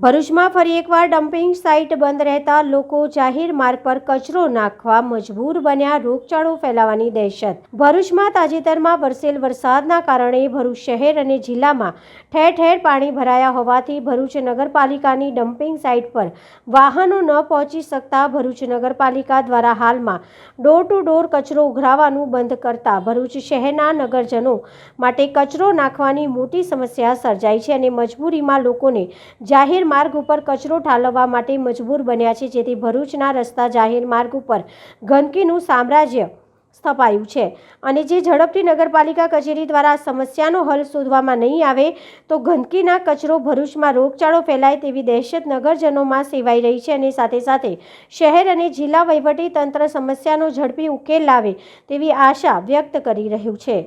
ભરૂચમાં ફરી એકવાર ડમ્પિંગ સાઇટ બંધ રહેતા લોકો જાહેર માર્ગ પર કચરો નાખવા મજબૂર બન્યા રોગચાળો ફેલાવાની દહેશત. ભરૂચમાં તાજેતરમાં વરસેલ વરસાદના કારણે ભરૂચ શહેર અને જિલ્લામાં ઠેર ઠેર પાણી ભરાયા હોવાથી ભરૂચ નગરપાલિકાની ડમ્પિંગ સાઇટ પર વાહનો ન પહોંચી શકતા ભરૂચ નગરપાલિકા દ્વારા હાલમાં ડોર ટુ ડોર કચરો ઉઘરાવાનું બંધ કરતા ભરૂચ શહેરના નગરજનો માટે કચરો નાખવાની મોટી સમસ્યા સર્જાઈ છે અને મજબૂરીમાં લોકોને જાહેર માર્ગ ઉપર કચરો ઠાલવવા માટે મજબૂર બન્યા છે, જેથી ભરૂચના રસ્તા જાહેર માર્ગ ઉપર ગંદકીનું સામ્રાજ્ય સ્થપાયું છે. અને જે ઝડપથી નગરપાલિકા કચેરી દ્વારા સમસ્યાનો હલ શોધવામાં નહીં આવે, તો ગંદકીના કચરો ભરૂચમાં રોગચાળો ફેલાય તેવી દહેશત નગરજનોમાં સેવાઈ રહી છે અને સાથે સાથે શહેર અને જિલ્લા વહીવટી તંત્ર સમસ્યાનો ઝડપી ઉકેલ લાવે તેવી આશા વ્યક્ત કરી રહ્યું છે.